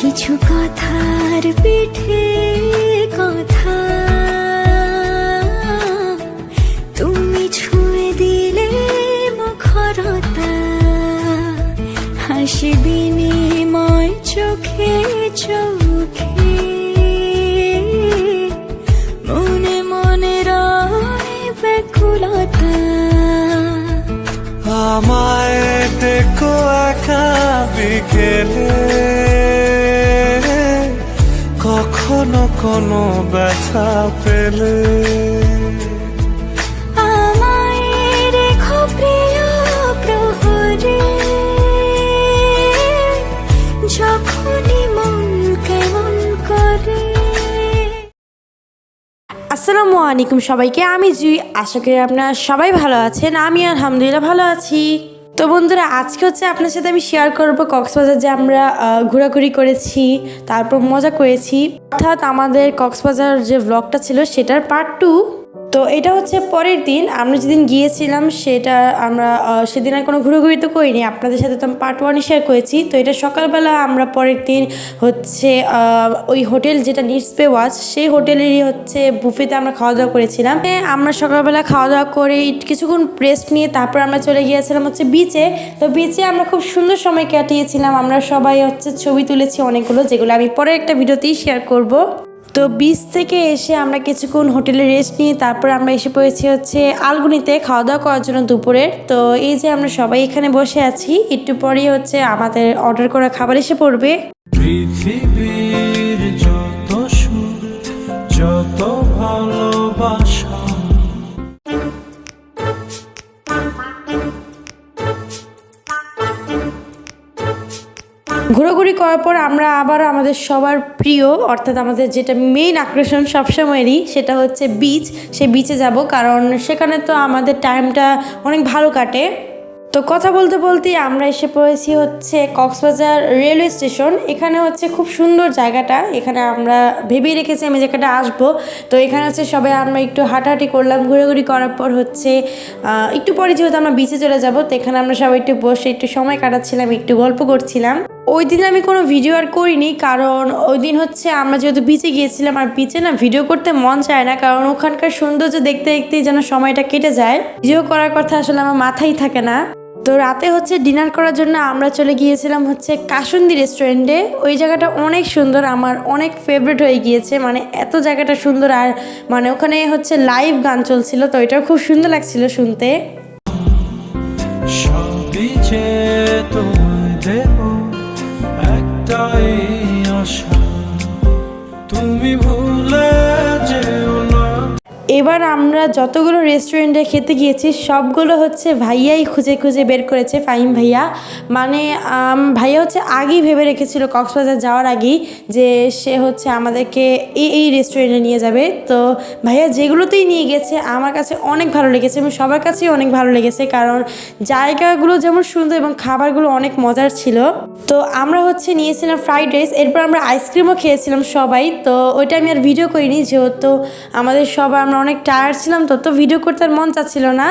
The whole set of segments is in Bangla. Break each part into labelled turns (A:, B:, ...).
A: কিছু কথার পিঠে কথা। তুমি ছুঁয়ে দিলে মুখরতা। হাসি বিনিময় চোখে চোখে। মনে মনে রয় ব্যাকুলতা।
B: আমায় দেখো একা বিকেলে। কখনো কোনো ব্যথা পেলে।
A: আমায় রেখো প্রিয় প্রহরে। যখনই মন কেমন করে।
C: আসসালামু আলাইকুম সবাইকে আমি জুই। আশা করি আপনারা সবাই ভালো আছেন। আমি আলহামদুলিল্লাহ ভালো আছি। তো বন্ধুরা, আজকে হচ্ছে আপনার সাথে আমি শেয়ার করব কক্সবাজার যে আমরা ঘোরাঘুরি করেছি, তারপর মজা করেছি। অর্থাৎ আমাদের কক্সবাজার যে ব্লগটা ছিল, সেটার পার্ট টু তো এটা হচ্ছে পরের দিন, আমরা যেদিন গিয়েছিলাম সেটা আমরা সেদিন আর কোনো ঘুরোঘুরি তো করিনি, আপনাদের সাথে তো আমি পার্ট ওয়ানে শেয়ার করেছি, তো এটা সকালবেলা আমরা পরের দিন হচ্ছে ওই হোটেল যেটা নিডস পে ওয়াচ সেই হোটেলেরই হচ্ছে বুফেতে আমরা খাওয়া দাওয়া করেছিলাম আমরা সকালবেলা খাওয়া দাওয়া করে কিছুক্ষণ রেস্ট নিয়ে তারপর আমরা চলে গিয়েছিলাম হচ্ছে বিচে তো বিচে আমরা খুব সুন্দর সময় কাটিয়েছিলাম, আমরা সবাই হচ্ছে ছবি তুলেছি অনেকগুলো, যেগুলো আমি পরে একটা ভিডিওতেই শেয়ার করব। তো বিচ থেকে এসে আমরা কিছুক্ষণ হোটেলে রেস্ট নিয়ে তারপর আমরা এসে পড়েছি হচ্ছে আলগুনিতে খাওয়া দাওয়া করার জন্য দুপুরের। তো এই যে আমরা সবাই এখানে বসে আছি, একটু পরেই হচ্ছে আমাদের অর্ডার করা খাবার এসে পড়বে।
B: যত
C: ঘোরাঘুরি করার পর আমরা আবার আমাদের সবার প্রিয়, অর্থাৎ আমাদের যেটা মেইন আকর্ষণ সবসময়েরই সেটা হচ্ছে বিচ সেই বিচে যাব কারণ সেখানে তো আমাদের টাইমটা অনেক ভালো কাটে। তো কথা বলতে বলতেই আমরা এসে পড়েছি হচ্ছে কক্সবাজার রেলওয়ে স্টেশন এখানে হচ্ছে খুব সুন্দর জায়গাটা। এখানে আমরা ভেবেই রেখেছি আমি জায়গাটা আসব। তো এখানে হচ্ছে সবাই আমরা একটু হাঁটাহাঁটি করলাম। ঘোরাঘুরি করার পর হচ্ছে একটু পরে যেহেতু আমরা বিচে চলে যাব, তো এখানে আমরা সবাই একটু বসে একটু সময় কাটাচ্ছিলাম, একটু গল্প করছিলাম। ওই দিন আমি কোনো ভিডিও আর করিনি, কারণ ওই দিন হচ্ছে আমরা যেহেতু বিচে গিয়েছিলাম, আর বিচে না ভিডিও করতে মন চায় না, কারণ ওখানকার সৌন্দর্য দেখতে দেখতেই যেন সময়টা কেটে যায়। ভিডিও করার কথা আসলে আমার মাথায় থাকে না। তো রাতে হচ্ছে ডিনার করার জন্য আমরা চলে গিয়েছিলাম হচ্ছে কাসুন্দি রেস্টুরেন্টে ওই জায়গাটা অনেক সুন্দর, আমার অনেক ফেভারিট হয়ে গিয়েছে মানে এত জায়গাটা সুন্দর, আর মানে ওখানে হচ্ছে লাইভ গান চলছিল, তো এটাও খুব সুন্দর লাগছিল শুনতে।
B: দেব একটাই আশা? তুমি ভুলে যেও
C: এবার আমরা যতগুলো রেস্টুরেন্টে খেতে গিয়েছি, সবগুলো হচ্ছে ভাইয়াই খুঁজে খুঁজে বের করেছে, ফাহিম ভাইয়া। মানে ভাইয়া হচ্ছে আগেই ভেবে রেখেছিল কক্সবাজার যাওয়ার আগেই যে সে হচ্ছে আমাদেরকে এই এই রেস্টুরেন্টে নিয়ে যাবে। তো ভাইয়া যেগুলোতেই নিয়ে গেছে, আমার কাছে অনেক ভালো লেগেছে এবং সবার কাছেই অনেক ভালো লেগেছে কারণ জায়গাগুলো যেমন সুন্দর এবং খাবারগুলো অনেক মজার ছিল। তো আমরা হচ্ছে নিয়েছিলাম ফ্রাইড রাইস এরপর আমরা আইসক্রিমও খেয়েছিলাম সবাই। তো ওইটা আমি আর ভিডিও করিনি, যেহেতু আমাদের সবার আমরা অনেক টায়ার্ড ছিলাম তো তো ভিডিও করতে আর মন চাচ্ছিল না।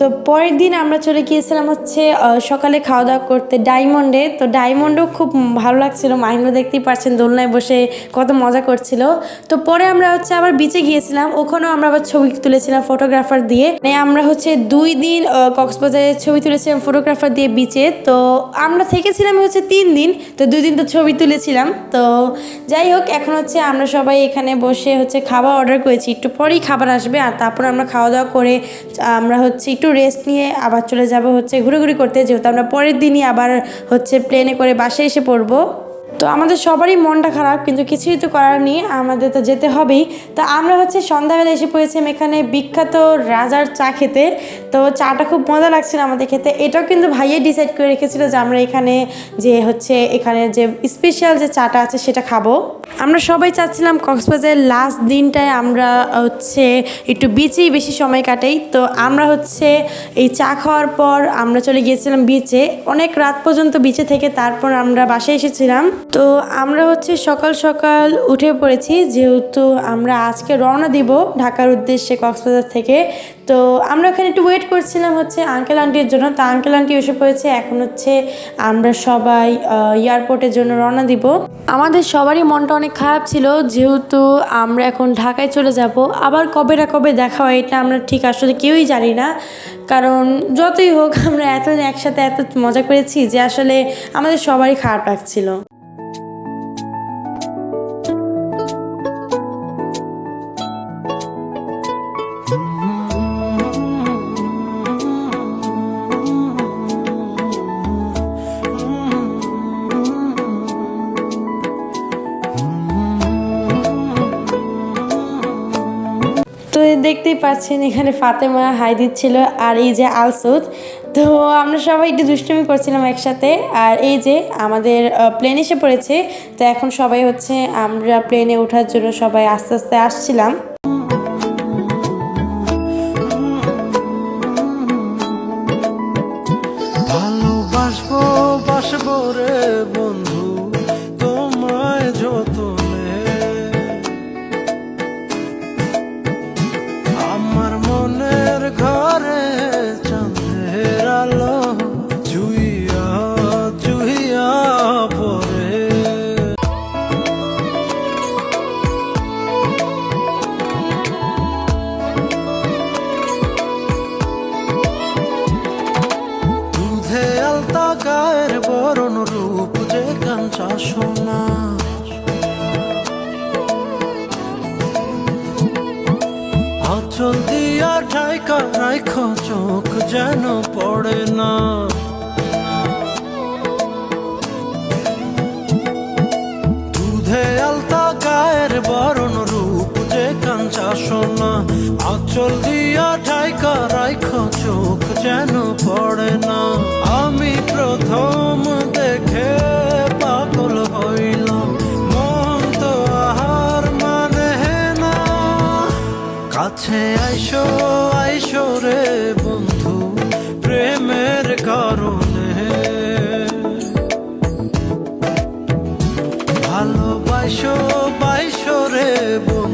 C: তো পরের দিন আমরা চলে গিয়েছিলাম হচ্ছে সকালে খাওয়া দাওয়া করতে ডায়মন্ডে। তো ডায়মন্ডও খুব ভালো লাগছিল মাহিমরা দেখতেই পাচ্ছেন দোলনায় বসে কত মজা করছিল। তো পরে আমরা হচ্ছে আবার বিচে গিয়েছিলাম, ওখানেও আমরা আবার ছবি তুলেছিলাম ফটোগ্রাফার দিয়ে। মানে আমরা হচ্ছে দুই দিন কক্সবাজারে ছবি তুলেছিলাম ফটোগ্রাফার দিয়ে বিচে তো আমরা থেকেছিলাম হচ্ছে তিন দিন, তো দুই দিন তো ছবি তুলেছিলাম। তো যাই হোক, এখন হচ্ছে আমরা সবাই এখানে বসে হচ্ছে খাবার অর্ডার করেছি, একটু পরেই খাবার আসবে। আর তারপর আমরা খাওয়া দাওয়া করে আমরা হচ্ছে একটু রেস্ট নিয়ে আবার চলে যাব হচ্ছে ঘুরে করতে। যেহেতু আমরা পরের দিনই আবার হচ্ছে প্লেনে করে বাসে এসে পড়ব। তো আমাদের সবারই মনটা খারাপ, কিন্তু কিছুই তো করার নেই, আমাদের তো যেতে হবেই। তো আমরা হচ্ছে সন্ধ্যাবেলা এসে পড়েছিলাম এখানে বিখ্যাত রাজার চা খেতে। তো চাটা খুব মজা লাগছিল আমাদের খেতে। এটাও কিন্তু ভাইয়ে ডিসাইড করে রেখেছিল যে আমরা এখানে যে হচ্ছে এখানে যে স্পেশাল যে চাটা আছে সেটা খাব। আমরা সবাই চাচ্ছিলাম কক্সবাজারের লাস্ট দিনটায় আমরা হচ্ছে একটু বিচেই বেশি সময় কাটাই। তো আমরা হচ্ছে এই চা খাওয়ার পর আমরা চলে গিয়েছিলাম বিচে অনেক রাত পর্যন্ত বিচে থেকে তারপর আমরা বাসায় এসেছিলাম। তো আমরা হচ্ছে সকাল সকাল উঠে পড়েছি, যেহেতু আমরা আজকে রওনা দিব ঢাকার উদ্দেশ্যে কক্সবাজার থেকে। তো আমরা ওখানে একটু ওয়েট করছিলাম হচ্ছে আঙ্কেল আন্টির জন্য। তো আঙ্কেল আন্টি এসে পড়েছে, এখন হচ্ছে আমরা সবাই এয়ারপোর্টের জন্য রওনা দিব। আমাদের সবারই মনটা অনেক খারাপ ছিল, যেহেতু আমরা এখন ঢাকায় চলে যাব। আবার কবে না কবে দেখা হয়, এটা আমরা ঠিক আসলে কেউই জানি না। কারণ যতই হোক, আমরা এতদিন একসাথে এত মজা করেছি যে আসলে আমাদের সবারই খারাপ লাগছিল। দেখতেই পাচ্ছেন, এখানে ফাতেমা হাই দিচ্ছিল আর এই যে আলসুদ। তো আমরা সবাই একটু দুষ্টুমি করছিলাম একসাথে, আর এই যে আমাদের প্লেন এসে পড়েছে। তো এখন সবাই হচ্ছে আমরা প্লেনে ওঠার জন্য সবাই আস্তে আস্তে আসছিলাম।
B: আচল দিয়া ঠাইকা রাইখ, চোখ যেন পড়ে না। দুধে আলতা, গায়ের বরণ রূপ যে কাঞ্চা সোনা। আচল দিয়া ঠাইকা রাইখ, চোখ যেন পড়ে না। আমি প্রথম কাছে আইসো আইসো রে বন্ধু প্রেমের কারণে। ভালোবাসো বাইশো রে বন্ধু।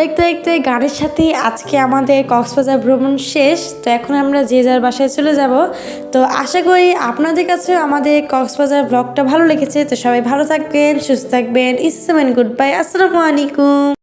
C: দেখতে দেখতে গানের সাথে আজকে আমাদের কক্সবাজার ভ্রমণ শেষ। তো এখন আমরা যে যার বাসায় চলে যাব। তো আশা করি আপনাদের কাছে আমাদের কক্সবাজার ব্লগটা ভালো লেগেছে। তো সবাই ভালো থাকবেন, সুস্থ থাকবেন। Islam good bye. আসসালামু আলাইকুম।